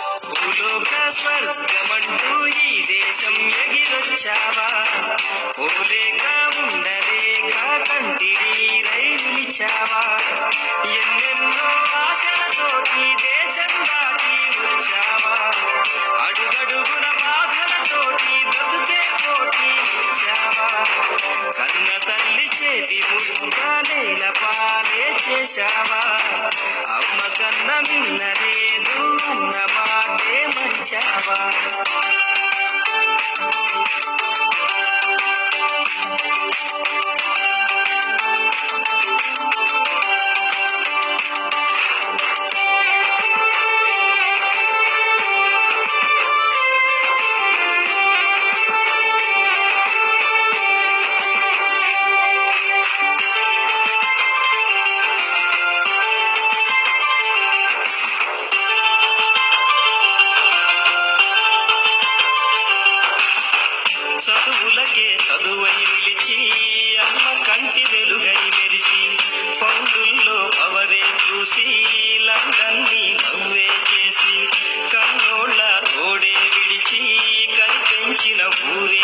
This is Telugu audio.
భూలోక స్వర్గమంటూ ఈ దేశం ఎగిరొచ్చావా? ఓలేక ఉండలేక కంటిని రైలిచావా ఎన్నెన్నో ఆశలతో ఈ దేశం దాటి వచ్చావా? అడుగడుగున బాధలతోటి బ్రతుకే పోటీ వచ్చావా కన్న తల్లి చేతి ముద్ద నేల పాలే చేశావా? అమ్మ కన్న మిన్నలేదు అన్నమా যাবা చదువులకే చదువై నిలిచి అమ్మ కంటి వెలుగై మెరిసి పౌరుల్లో పవరే చూసి లండన్ని నవ్వే చేసి కన్నోళ్ళ తోడే విడిచి కనిపించిన ఊరే